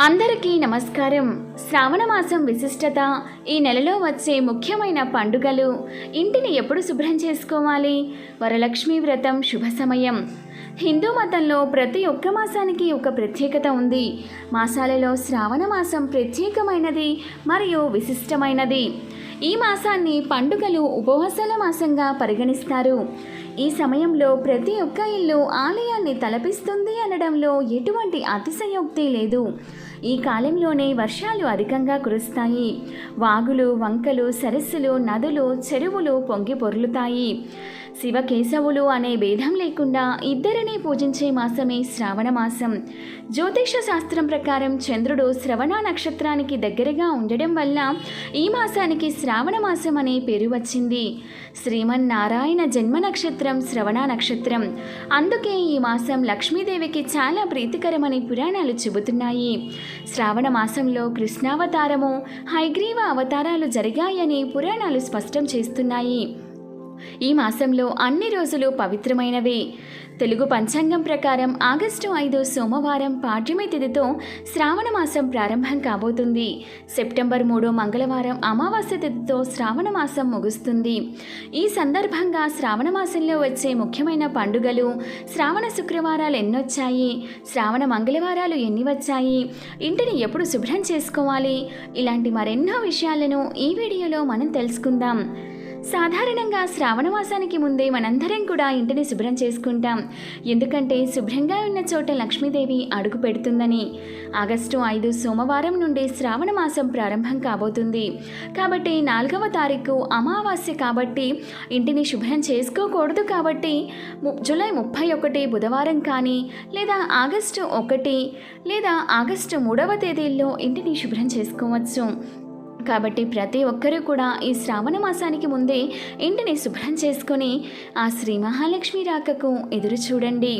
అందరికీ నమస్కారం. శ్రావణ మాసం విశిష్టత ఈ నెలలో వచ్చే ముఖ్యమైన పండుగలు ఇంటిని ఎప్పుడు శుభ్రం చేసుకోవాలి? వరలక్ష్మీ వ్రతం శుభ సమయం. హిందూ మతంలో ప్రతి ఒక్క మాసానికి ఒక ప్రత్యేకత ఉంది. మాసాలలో శ్రావణ మాసం ప్రత్యేకమైనది మరియు విశిష్టమైనది. ఈ మాసాన్ని పండుగలు ఉపవాసాల మాసంగా పరిగణిస్తారు. ఈ సమయంలో ప్రతి ఒక్క ఇల్లు ఆలయాన్ని తలపిస్తుంది అనడంలో ఎటువంటి అతిశయోక్తి లేదు. ఈ కాలంలోనే వర్షాలు అధికంగా కురుస్తాయి. వాగులు వంకలు సరస్సులు నదులు చెరువులు పొంగి పొర్లుతాయి. శివకేశవులు అనే భేదం లేకుండా ఇద్దరిని పూజించే మాసమే శ్రావణ మాసం. జ్యోతిష శాస్త్రం ప్రకారం చంద్రుడు శ్రవణ నక్షత్రానికి దగ్గరగా ఉండడం వల్ల ఈ మాసానికి శ్రావణ మాసం అనే పేరు వచ్చింది. శ్రీమన్నారాయణ జన్మ నక్షత్రం శ్రవణ నక్షత్రం. అందుకే ఈ మాసం లక్ష్మీదేవికి చాలా ప్రీతికరమని పురాణాలు చెబుతున్నాయి. శ్రావణ మాసంలో కృష్ణావతారము హైగ్రీవ అవతారాలు జరిగాయని పురాణాలు స్పష్టం చేస్తున్నాయి. ఈ మాసంలో అన్ని రోజులు పవిత్రమైనవే. తెలుగు పంచాంగం ప్రకారం ఆగస్టు ఐదు సోమవారం పాడ్యమి తిథితో శ్రావణ మాసం ప్రారంభం కాబోతుంది. సెప్టెంబర్ మూడు మంగళవారం అమావాస్య తిథితో శ్రావణ మాసం ముగుస్తుంది. ఈ సందర్భంగా శ్రావణ మాసంలో వచ్చే ముఖ్యమైన పండుగలు శ్రావణ శుక్రవారాలు ఎన్నొచ్చాయి? శ్రావణ మంగళవారాలు ఎన్ని వచ్చాయి? ఇంటిని ఎప్పుడు శుభ్రం చేసుకోవాలి? ఇలాంటి మరెన్నో విషయాలను ఈ వీడియోలో మనం తెలుసుకుందాం. సాధారణంగా శ్రావణ మాసానికి ముందే మనందరం కూడా ఇంటిని శుభ్రం చేసుకుంటాం. ఎందుకంటే శుభ్రంగా ఉన్న చోట లక్ష్మీదేవి అడుగు పెడుతుందని. ఆగస్టు ఐదు సోమవారం నుండి శ్రావణ మాసం ప్రారంభం కాబోతుంది. కాబట్టి నాలుగవ తారీఖు అమావాస్య కాబట్టి ఇంటిని శుభ్రం చేసుకోకూడదు కాబట్టి ము- జూలై ముప్పై ఒకటి బుధవారం కానీ లేదా ఆగస్టు ఒకటి లేదా ఆగస్టు మూడవ తేదీల్లో ఇంటిని శుభ్రం చేసుకోవచ్చు. కాబట్టి ప్రతి ఒక్కరూ కూడా ఈ శ్రావణ మాసానికి ముందే ఇంటిని శుభ్రం చేసుకొని ఆ శ్రీ మహాలక్ష్మి రాకకు ఎదురు చూడండి.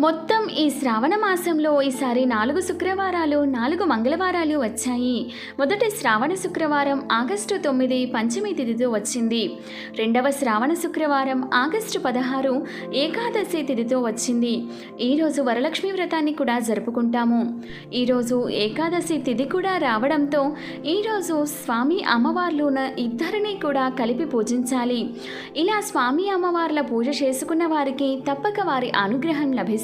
మొత్తం ఈ శ్రావణ మాసంలో ఈసారి నాలుగు శుక్రవారాలు నాలుగు మంగళవారాలు వచ్చాయి. మొదటి శ్రావణ శుక్రవారం ఆగస్టు తొమ్మిది పంచమి తిథితో వచ్చింది. రెండవ శ్రావణ శుక్రవారం ఆగస్టు పదహారు ఏకాదశి తిథితో వచ్చింది. ఈరోజు వరలక్ష్మి వ్రతాన్ని కూడా జరుపుకుంటాము. ఈరోజు ఏకాదశి తిథి కూడా రావడంతో ఈరోజు స్వామి అమ్మవార్లున ఇద్దరిని కూడా కలిపి పూజించాలి. ఇలా స్వామి అమ్మవార్ల పూజ చేసుకున్న వారికి తప్పక వారి అనుగ్రహం లభిస్తుంది.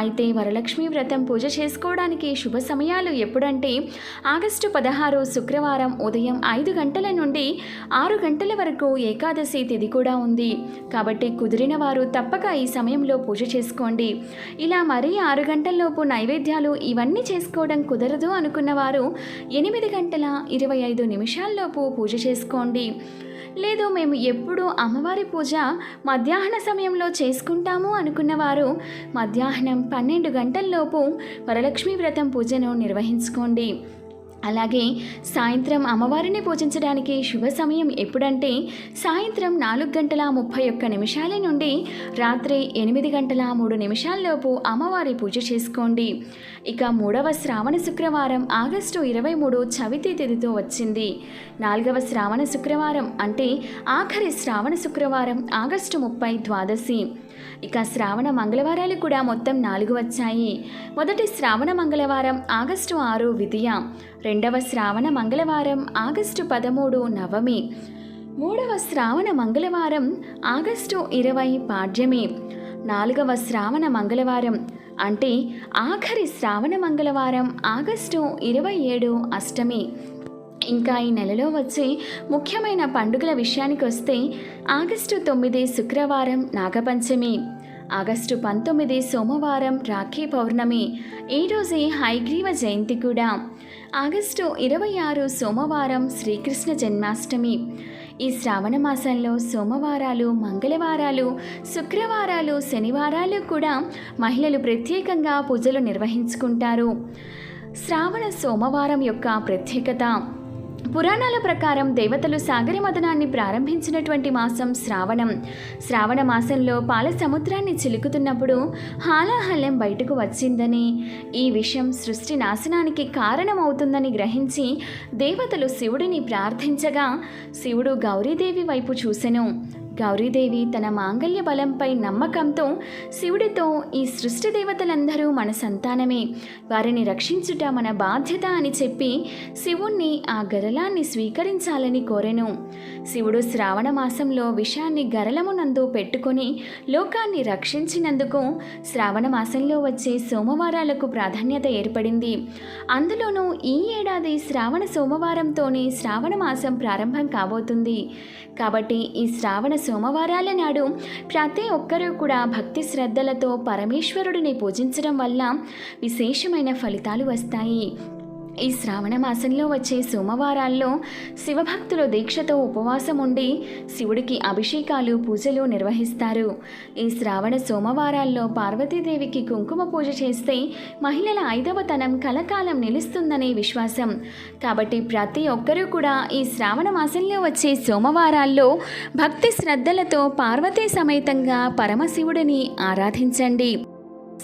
అయితే వరలక్ష్మి వ్రతం పూజ చేసుకోవడానికి శుభ సమయాలు ఎప్పుడంటే ఆగస్టు పదహారు శుక్రవారం ఉదయం ఐదు గంటల నుండి ఆరు గంటల వరకు ఏకాదశి తిథి కూడా ఉంది. కాబట్టి కుదిరిన వారు తప్పక ఈ సమయంలో పూజ చేసుకోండి. ఇలా మరీ ఆరు గంటల్లోపు నైవేద్యాలు ఇవన్నీ చేసుకోవడం కుదరదు అనుకున్న వారు ఎనిమిది గంటల ఇరవై ఐదు నిమిషాల్లోపు పూజ చేసుకోండి. లేదు మేము ఎప్పుడు అమ్మవారి పూజ మధ్యాహ్న సమయంలో చేసుకుంటాము అనుకున్నవారు మధ్యాహ్నం పన్నెండు గంటల్లోపు వరలక్ష్మీ వ్రతం పూజను నిర్వహించుకోండి. అలాగే సాయంత్రం అమ్మవారిని పూజించడానికి శుభ సమయం ఎప్పుడంటే సాయంత్రం నాలుగు గంటల ముప్పై ఒక్క నిమిషాల నుండి రాత్రి ఎనిమిది గంటల మూడు నిమిషాల్లోపు అమ్మవారి పూజ చేసుకోండి. ఇక మూడవ శ్రావణ శుక్రవారం ఆగస్టు ఇరవై మూడు చవితి తిథితో వచ్చింది. నాలుగవ శ్రావణ శుక్రవారం అంటే ఆఖరి శ్రావణ శుక్రవారం ఆగస్టు ముప్పై ద్వాదశి. ఇక శ్రావణ మంగళవారాలు కూడా మొత్తం నాలుగు వచ్చాయి. మొదటి శ్రావణ మంగళవారం ఆగస్టు ఆరు విధియ. రెండవ శ్రావణ మంగళవారం ఆగస్టు పదమూడు నవమి. మూడవ శ్రావణ మంగళవారం ఆగస్టు ఇరవై పాడ్యమి. నాలుగవ శ్రావణ మంగళవారం అంటే ఆఖరి శ్రావణ మంగళవారం ఆగస్టు ఇరవై ఏడు అష్టమి. ఇంకా ఈ నెలలో వచ్చే ముఖ్యమైన పండుగల విషయానికి వస్తే ఆగస్టు తొమ్మిది శుక్రవారం నాగపంచమి ఆగస్టు పంతొమ్మిది సోమవారం రాఖీ పౌర్ణమి ఈరోజే హైగ్రీవ జయంతి కూడా. ఆగస్టు ఇరవై ఆరు సోమవారం శ్రీకృష్ణ జన్మాష్టమి. ఈ శ్రావణ మాసంలో సోమవారాలు మంగళవారాలు శుక్రవారాలు శనివారాలు కూడా మహిళలు ప్రత్యేకంగా పూజలు నిర్వహించుకుంటారు. శ్రావణ సోమవారం యొక్క ప్రత్యేకత పురాణాల ప్రకారం దేవతలు సాగర మదనాన్ని ప్రారంభించినటువంటి మాసం శ్రావణం. శ్రావణ మాసంలో పాల సముద్రాన్ని చిలుకుతున్నప్పుడు హాలాహల్యం బయటకు వచ్చిందని ఈ విషయం సృష్టి నాశనానికి కారణమవుతుందని గ్రహించి దేవతలు శివుడిని ప్రార్థించగా శివుడు గౌరీదేవి వైపు చూసెను. గౌరీదేవి తన మాంగల్య బలంపై నమ్మకంతో శివుడితో ఈ సృష్టి దేవతలందరూ మన సంతానమే. వారిని రక్షించుట మన బాధ్యత అని చెప్పి శివుణ్ణి ఆ గరలాన్ని స్వీకరించాలని కోరెను. శివుడు శ్రావణ మాసంలో విషాన్ని గరలమునందు పెట్టుకొని లోకాన్ని రక్షించినందుకు శ్రావణ మాసంలో వచ్చే సోమవారాలకు ప్రాధాన్యత ఏర్పడింది. అందులోనూ ఈ ఏడాది శ్రావణ సోమవారంతోనే శ్రావణ మాసం ప్రారంభం కాబోతుంది. కాబట్టి ఈ శ్రావణ సోమవారాల నాడు ప్రతి ఒక్కరూ కూడా భక్తి శ్రద్ధలతో పరమేశ్వరుడిని పూజించడం వల్ల విశేషమైన ఫలితాలు వస్తాయి. ఈ శ్రావణ మాసంలో వచ్చే సోమవారాల్లో శివభక్తులు దీక్షతో ఉపవాసం ఉండి శివుడికి అభిషేకాలు పూజలు నిర్వహిస్తారు. ఈ శ్రావణ సోమవారాల్లో పార్వతీదేవికి కుంకుమ పూజ చేస్తే మహిళల ఐదవతనం కలకాలం నిలుస్తుందనే విశ్వాసం. కాబట్టి ప్రతి ఒక్కరూ కూడా ఈ శ్రావణ మాసంలో వచ్చే సోమవారాల్లో భక్తి శ్రద్ధలతో పార్వతీ సమేతంగా పరమశివుడిని ఆరాధించండి.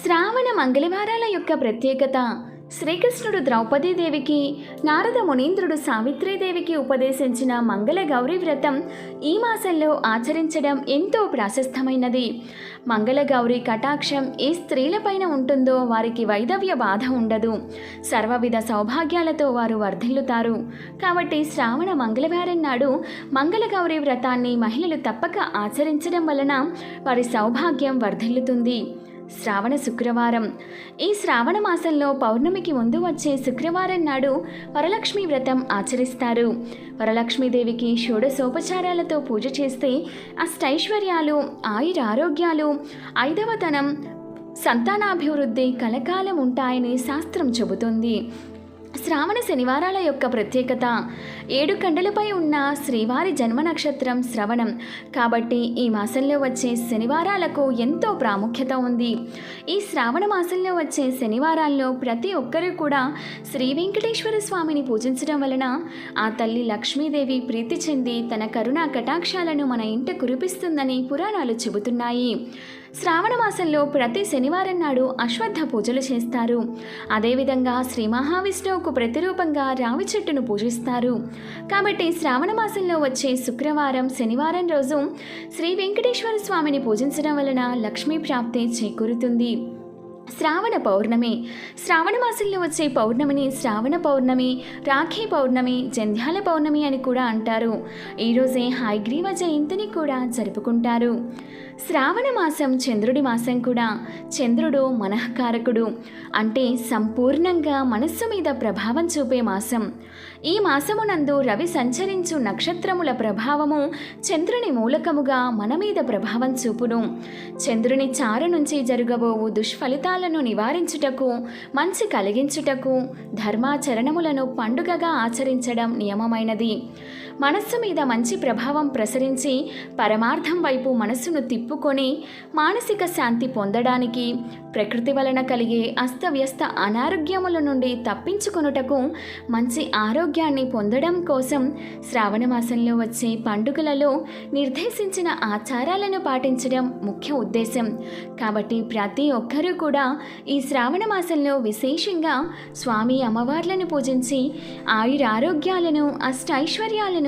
శ్రావణ మంగళవారాల యొక్క ప్రత్యేకత శ్రీకృష్ణుడు ద్రౌపదీదేవికి నారద మునీంద్రుడు సావిత్రీదేవికి ఉపదేశించిన మంగళ గౌరీ వ్రతం ఈ మాసంలో ఆచరించడం ఎంతో ప్రాశస్తమైనది. మంగళ గౌరీ కటాక్షం ఏ స్త్రీలపైన ఉంటుందో వారికి వైదవ్య బాధ ఉండదు. సర్వవిధ సౌభాగ్యాలతో వారు వర్ధిల్లుతారు. కాబట్టి శ్రావణ మంగళవారం నాడు మంగళ గౌరీ వ్రతాన్ని మహిళలు తప్పక ఆచరించడం వలన వారి సౌభాగ్యం వర్ధిల్లుతుంది. శ్రావణ శుక్రవారం. ఈ శ్రావణ మాసంలో పౌర్ణమికి ముందు వచ్చే శుక్రవారం నాడు వరలక్ష్మి వ్రతం ఆచరిస్తారు. వరలక్ష్మీదేవికి షోడశోపచారాలతో పూజ చేస్తే అష్టైశ్వర్యాలు ఆయుర ఆరోగ్యాలు ఐదవతనం సంతానాభివృద్ధి కలకాలం ఉంటాయని శాస్త్రం చెబుతుంది. శ్రావణ శనివారాల యొక్క ప్రత్యేకత ఏడు కండలపై ఉన్న శ్రీవారి జన్మ నక్షత్రం శ్రవణం. కాబట్టి ఈ మాసంలో వచ్చే శనివారాలకు ఎంతో ప్రాముఖ్యత ఉంది. ఈ శ్రావణ మాసంలో వచ్చే శనివారాల్లో ప్రతి ఒక్కరూ కూడా శ్రీ వెంకటేశ్వర స్వామిని పూజించడం వలన ఆ తల్లి లక్ష్మీదేవి ప్రీతి చెంది తన కరుణా కటాక్షాలను మన ఇంట కురిపిస్తుందని పురాణాలు చెబుతున్నాయి. శ్రావణ మాసంలో ప్రతి శనివారం నాడు అశ్వత్థ పూజలు చేస్తారు. అదేవిధంగా శ్రీ మహావిష్ణువుకు ప్రతిరూపంగా రావి చెట్టును పూజిస్తారు. కాబట్టి శ్రావణ మాసంలో వచ్చే శుక్రవారం శనివారం రోజు శ్రీ వెంకటేశ్వర స్వామిని పూజించడం వలన లక్ష్మీ ప్రాప్తి చేకూరుతుంది. శ్రావణ పౌర్ణమి. శ్రావణ మాసంలో వచ్చే పౌర్ణమిని శ్రావణ పౌర్ణమి రాఖీ పౌర్ణమి జంధ్యాల పౌర్ణమి అని కూడా అంటారు. ఈరోజే హైగ్రీవ జయంతిని కూడా జరుపుకుంటారు. శ్రావణ మాసం చంద్రుడి మాసం కూడా. చంద్రుడు మనఃకారకుడు. అంటే సంపూర్ణంగా మనస్సు మీద ప్రభావం చూపే మాసం. ఈ మాసమునందు రవి సంచరించు నక్షత్రముల ప్రభావము చంద్రుని మూలకముగా మన మీద ప్రభావం చూపును. చంద్రుని చార నుంచి జరగబోవు దుష్ఫలితాలను నివారించుటకు మంచి కలిగించుటకు ధర్మాచరణములను పండుగగా ఆచరించడం నియమమైనది. మనస్సు మీద మంచి ప్రభావం ప్రసరించి పరమార్థం వైపు మనస్సును తిప్పుకొని మానసిక శాంతి పొందడానికి ప్రకృతి వలన కలిగే అస్తవ్యస్త అనారోగ్యముల నుండి తప్పించుకొనుటకు మంచి ఆరోగ్యాన్ని పొందడం కోసం శ్రావణ మాసంలో వచ్చే పండుగలలో నిర్దేశించిన ఆచారాలను పాటించడం ముఖ్య ఉద్దేశం. కాబట్టి ప్రతి ఒక్కరూ కూడా ఈ శ్రావణ మాసంలో విశేషంగా స్వామి అమ్మవార్లను పూజించి ఆయురారోగ్యాలను అష్టైశ్వర్యాలను